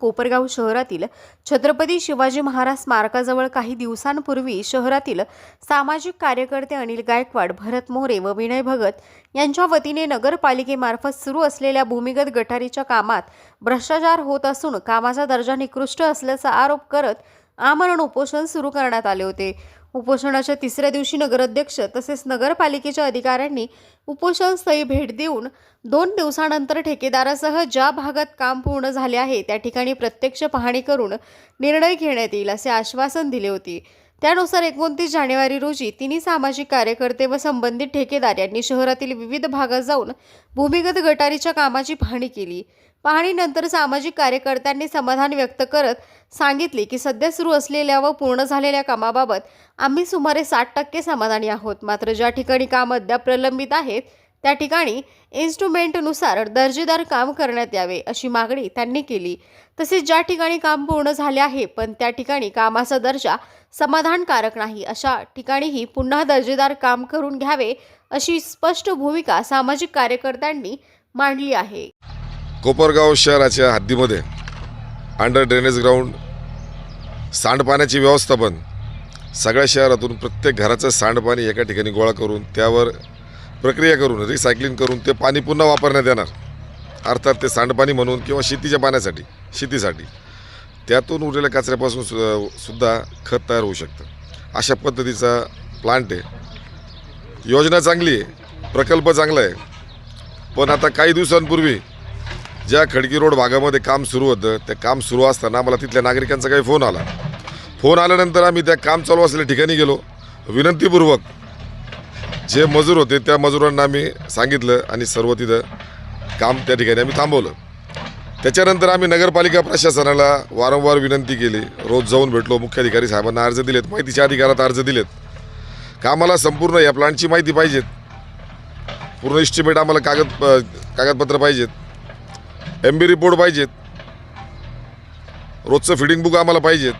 कोपरगाव शहरातील छत्रपती शिवाजी महाराज स्मारकाजवळ काही दिवसांपूर्वी शहरातील सामाजिक कार्यकर्ते अनिल गायकवाड भरत मोरे व विनय भगत यांच्या वतीने नगरपालिकेमार्फत सुरू असलेल्या भूमिगत गटारीच्या कामात भ्रष्टाचार होत असून कामाचा दर्जा निकृष्ट असल्याचा आरोप करत आमरण उपोषण सुरू करण्यात आले होते. उपोषणाच्या तिसऱ्या दिवशी नगराध्यक्ष तसेच नगरपालिकेच्या अधिकाऱ्यांनी उपोषणस्थळी भेट देऊन दोन दिवसानंतर ठेकेदारासह ज्या भागात काम पूर्ण झाले आहे त्या ठिकाणी प्रत्यक्ष पाहणी करून निर्णय घेण्यात येईल असे आश्वासन दिले होते. त्यानुसार एकोणतीस जानेवारी रोजी तिन्ही सामाजिक कार्यकर्ते व संबंधित ठेकेदार यांनी शहरातील विविध भागात जाऊन भूमिगत गटारीच्या कामाची पाहणी केली. पाहणीनंतर सामाजिक कार्यकर्त्यांनी समाधान व्यक्त करत सांगितले की सध्या सुरू असलेल्या व पूर्ण झालेल्या कामाबाबत आम्ही सुमारे साठ टक्के समाधानी आहोत. मात्र ज्या ठिकाणी काम अद्याप प्रलंबित आहेत त्या ठिकाणी इन्स्ट्रुमेंटनुसार दर्जेदार काम करण्यात यावे अशी मागणी त्यांनी केली. तसेच ज्या ठिकाणी काम पूर्ण झाले आहे पण त्या ठिकाणी कामाचा दर्जा समाधानकारक नाही अशा ठिकाणीही पुन्हा दर्जेदार काम करून घ्यावे अशी स्पष्ट भूमिका सामाजिक कार्यकर्त्यांनी मांडली आहे. कोपरगाव शहराच्या हद्दीमध्ये अंडर ड्रेनेज ग्राउंड सांडपाण्याचे व्यवस्थापन सगळ्या शहरातून प्रत्येक घराचं सांडपाणी एका ठिकाणी गोळा करून त्यावर प्रक्रिया करून रिसायकलिंग करून ते पाणी पुन्हा वापरण्यात येणार. अर्थात ते सांडपाणी म्हणून किंवा शेतीच्या पाण्यासाठी शेतीसाठी. त्यातून उरलेल्या कचऱ्यापासून सु सुद्धा खत तयार होऊ शकतं. अशा पद्धतीचा प्लांट आहे. योजना चांगली आहे. प्रकल्प चांगला आहे. पण आता काही दिवसांपूर्वी ज्या खडकी रोड भागामध्ये काम सुरू होतं ते काम सुरू असताना आम्हाला तिथल्या नागरिकांचा काही फोन आला. फोन आल्यानंतर आम्ही त्या काम चालू असलेल्या ठिकाणी गेलो. विनंतीपूर्वक जे मजूर होते त्या मजुरांना आम्ही सांगितलं आणि सर्व तिथं काम त्या ठिकाणी आम्ही थांबवलं. त्याच्यानंतर आम्ही नगरपालिका प्रशासनाला वारंवार विनंती केली. रोज जाऊन भेटलो मुख्याधिकारी साहेबांना अर्ज दिलेत माहितीच्या अधिकारात अर्ज दिलेत. कामाला संपूर्ण या प्लांटची माहिती पाहिजेत. पूर्ण इस्टिमेट आम्हाला कागद कागदपत्र पाहिजेत. एम बी रिपोर्ट पाहिजेत. रोजचं फिडिंग बुक आम्हाला पाहिजेत.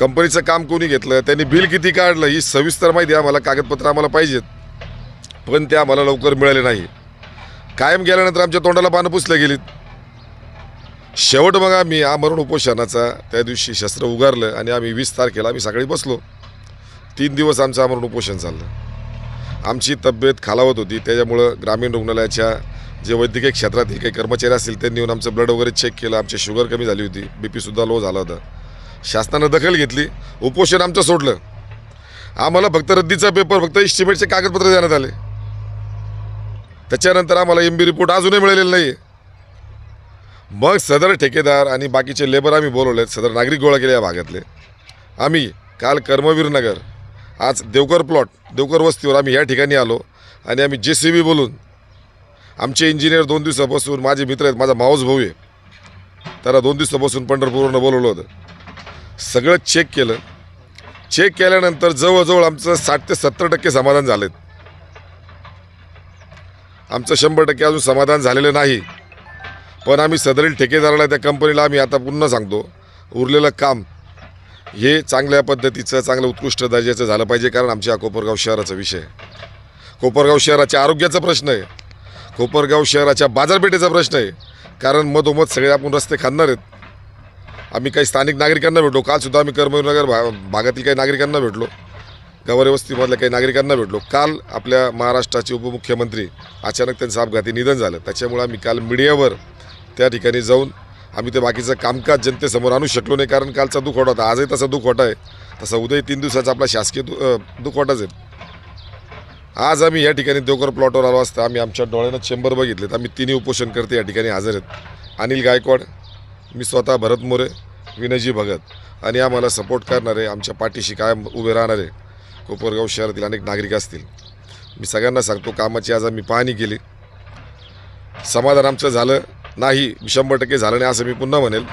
कंपनीचं काम कोणी घेतलं त्यांनी बिल किती काढलं ही सविस्तर माहिती आम्हाला कागदपत्र आम्हाला पाहिजेत. पण ते आम्हाला लवकर मिळाले नाही. कायम गेल्यानंतर आमच्या तोंडाला पानं पुसल्या गेलीत. शेवट मग आम्ही आमरण उपोषणाचा त्या दिवशी शस्त्र उगारलं आणि आम्ही वीस तारखेला आम्ही सकाळी बसलो. तीन दिवस आमचं आमरण उपोषण चाललं. आमची तब्येत खालावत होती त्याच्यामुळं ग्रामीण रुग्णालयाच्या जे वैद्यकीय क्षेत्रातील काही कर्मचारी असतील त्यांनी येऊन आमचं ब्लड वगैरे चेक केलं आमची शुगर कमी झाली होती बी पीसुद्धा लो झाला होता. शासनानं दखल घेतली उपोषण आमचं सोडलं. आम्हाला फक्त रद्दीचा पेपर फक्त इस्टिमेटचे कागदपत्र देण्यात आले. त्याच्यानंतर आम्हाला एम बी रिपोर्ट अजूनही मिळालेला नाही मग सदर ठेकेदार आणि बाकीचे लेबर आम्ही बोलवले सदर नागरिक गोळा केले या भागातले. आम्ही काल कर्मवीरनगर आज देवकर प्लॉट देवकर वस्तीवर आम्ही या ठिकाणी आलो आणि आम्ही जे सी बी बोलून आमचे इंजिनियर दोन दिवसापासून माझे मित्र आहेत माझा माऊस भाऊ आहे. त्याला दोन दिवसापासून पंढरपूरनं बोलवलं होतं. सगळं चेक केलं. चेक केल्यानंतर जवळजवळ आमचं साठ ते सत्तर टक्के समाधान झालेत. आमचं शंभर टक्के अजून समाधान झालेलं नाही. पण आम्ही सदरील ठेकेदाराला त्या कंपनीला आम्ही आता पुन्हा सांगतो उरलेलं काम हे चांगल्या पद्धतीचं चांगलं उत्कृष्ट दर्जाचं झालं पाहिजे कारण आमच्या कोपरगाव शहराचा विषय कोपरगाव शहराच्या आरोग्याचा प्रश्न आहे. कोपरगाव शहराच्या बाजारपेठेचा प्रश्न आहे. कारण मधोमध सगळे आपण रस्ते खाणार आहेत. आम्ही काही स्थानिक नागरिकांना भेटलो. कालसुद्धा आम्ही कर्मवीरनगर भा भागातील काही नागरिकांना भेटलो. गवरेवस्तीमधल्या काही नागरिकांना भेटलो. काल आपल्या महाराष्ट्राचे उपमुख्यमंत्री अचानक त्यांचं अपघाती निधन झालं. त्याच्यामुळे आम्ही काल मीडियावर त्या ठिकाणी जाऊन आम्ही ते बाकीचं कामकाज जनतेसमोर आणू शकलो नाही. कारण कालचा दुखवटा होता. आजही तसा दुखवटा आहे. तसा उद्याही तीन दिवसाचा आपला शासकीय दु दुखवटाच आहे. आज आम्ही या ठिकाणी देवकर प्लॉटवर आलो असता आम्ही आमच्या डोळ्यानं चेंबर बघितलेत. आम्ही तिन्ही उपोषण करते या ठिकाणी हजर आहेत. अनिल गायकवाड मी स्वतः भरत मोरे विनयजी भगत. आणि आम्हाला सपोर्ट करणारे आमच्या पाठीशी कायम उभे राहणारे कोपरगाव शहरातील अनेक नागरिक असतील. मी सगळ्यांना सांगतो कामाची आज आम्ही पाहणी केली. समाधान आमचं झालं. नाही शंभर टक्के झालं नाही असं मी पुन्हा म्हणेल.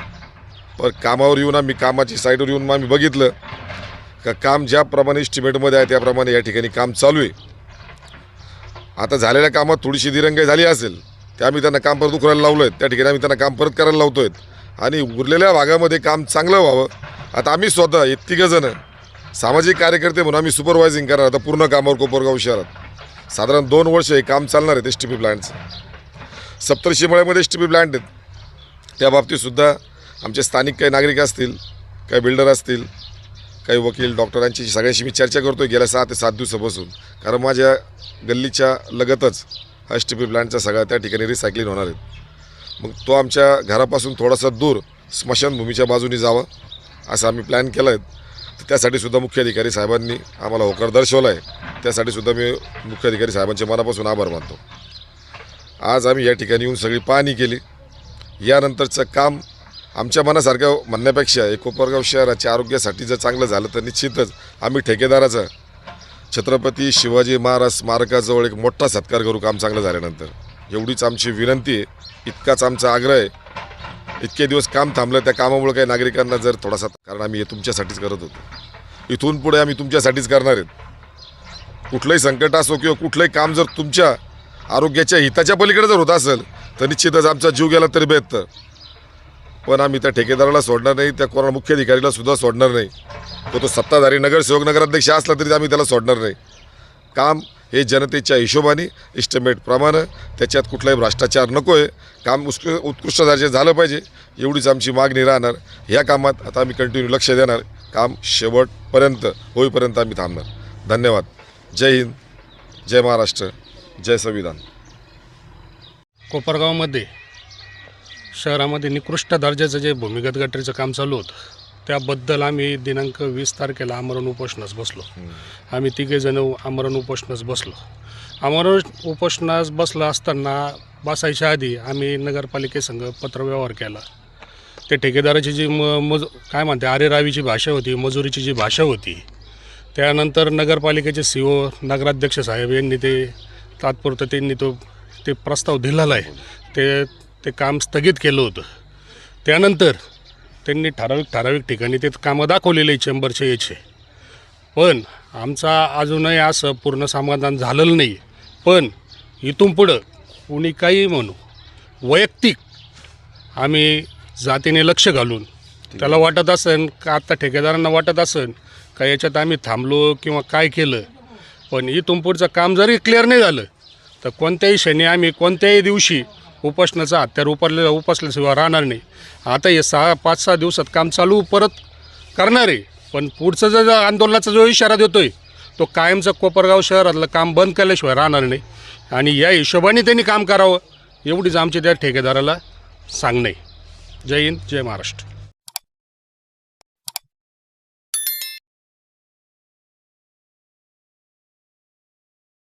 पण कामावर येऊन आम्ही कामाची साईडवर येऊन आम्ही बघितलं का काम ज्याप्रमाणे इस्टिमेटमध्ये आहे त्याप्रमाणे या ठिकाणी काम चालू आहे. आता झालेल्या कामात थोडीशी दिरंगाई झाली असेल ते आम्ही त्यांना काम परत उकरायला लावलं आहे त्या ठिकाणी आम्ही त्यांना काम परत करायला लावतो आहेत आणि उरलेल्या भागामध्ये काम चांगलं व्हावं. आता आम्ही स्वतः हे तिघंजणं सामाजिक कार्यकर्ते म्हणून आम्ही सुपरवायझिंग करणार. आता पूर्ण कामावर कोपरगाव शहरात. साधारण दोन वर्ष हे काम चालणार आहेत एस टी पी प्लांटचं सप्तर्षी मळ्यामध्ये एस टी पी प्लांट आहेत. त्या बाबतीतसुद्धा आमचे स्थानिक काही नागरिक असतील काही बिल्डर असतील काही वकील डॉक्टरांची सगळ्याशी मी चर्चा करतो गेल्या सहा ते सात दिवसापासून. कारण माझ्या गल्लीच्या लगतच हा एस टी पी प्लँटचा सगळा त्या ठिकाणी रिसायकलिंग होणार आहेत मग तो आमच्या घरापासून थोडासा दूर स्मशानभूमीच्या बाजूने जावा असं आम्ही प्लॅन केलं आहे तर त्यासाठी सुद्धा मुख्याधिकारी साहेबांनी आम्हाला होकार दर्शवला आहे त्यासाठी सुद्धा मी मुख्याधिकारी साहेबांचे मनापासून आभार मानतो. आज आम्ही या ठिकाणी येऊन सगळी पाहणी केली. यानंतरचं काम आमच्या मनासारखं म्हणण्यापेक्षा एक कोपरगाव शहराच्या आरोग्यासाठी जर चांगलं झालं तर निश्चितच आम्ही ठेकेदाराचा छत्रपती शिवाजी महाराज स्मारकाजवळ एक मोठा सत्कार करू काम चांगलं झाल्यानंतर. एवढीच आमची विनंती आहे. इतकाच आमचा आग्रह आहे. इतके दिवस काम थांबलं त्या कामामुळे काही नागरिकांना जर थोडासा कारण आम्ही हे तुमच्यासाठीच करत होतो. इथून पुढे आम्ही तुमच्यासाठीच करणार आहेत. कुठलंही संकट असो किंवा कुठलंही काम जर तुमच्या आरोग्याच्या हिताच्या पलीकडे जर होत असेल तर निश्चितच आमचा जीव गेला तरी बेहतर पण आम्ही त्या ठेकेदाराला सोडणार नाही त्या कोणा मुख्याधिकारीला सुद्धा सोडणार नाही. तो तो सत्ताधारी नगरसेवक नगराध्यक्ष असला तरी आम्ही त्याला सोडणार नाही. काम हे जनतेच्या हिशोबाने इस्टिमेटप्रमाणे त्याच्यात कुठलाही भ्रष्टाचार नको आहे काम उत्कृ उत्कृष्ट दर्जाचं झालं पाहिजे एवढीच आमची मागणी राहणार. ह्या कामात आता आम्ही कंटिन्यू लक्ष देणार. काम शेवटपर्यंत होईपर्यंत आम्ही थांबणार. धन्यवाद. जय हिंद जय महाराष्ट्र जय संविधान. कोपरगावमध्ये शहरामध्ये निकृष्ट दर्जाचं जे भूमिगत गटरीचं काम चालू होतं त्याबद्दल आम्ही दिनांक वीस तारखेला आमरण उपोषणास बसलो. आम्ही तिघेजण आमरण उपोषणास बसलो. आमरण उपोषणास बसलं असताना बसायच्या आधी आम्ही नगरपालिकेसंघ पत्रव्यवहार केला. ते ठेकेदाराची जी म मज काय म्हणते आरेरावीची भाषा होती मजुरीची जी भाषा होती त्यानंतर नगरपालिकेचे सी ओ नगराध्यक्ष साहेब यांनी ते तात्पुरतं त्यांनी तो ते प्रस्ताव दिलेला आहे. ते ते काम स्थगित केलं होतं. त्यानंतर त्यांनी ठराविक ठराविक ठिकाणी ते कामं दाखवलेले आहे चेंबरचे याचे पण आमचा अजूनही असं पूर्ण समाधान झालेलं नाही. पण इथून पुढं कुणी काही म्हणू वैयक्तिक आम्ही जातीने लक्ष घालून त्याला वाटत असेल का आत्ता ठेकेदारांना वाटत असेल का याच्यात आम्ही थांबलो किंवा काय केलं? पण इथून पुढचं काम जरी क्लिअर नाही झालं तर कोणत्याही क्षणी आम्ही कोणत्याही दिवशी उपासनाचा हत्यार उपरलेला उपसल्याशिवाय राहणार नाही. आता हे सहा पाच सहा दिवसात काम चालू परत करणार आहे. पण पुढचं जर आंदोलनाचा जो इशारा आहे तो कायमचं कोपरगाव शहरातलं काम बंद केल्याशिवाय राहणार नाही. आणि या हिशोबाने त्यांनी काम करावं एवढीच आमची त्या ठेकेदाराला सांगणे. जय हिंद जय महाराष्ट्र.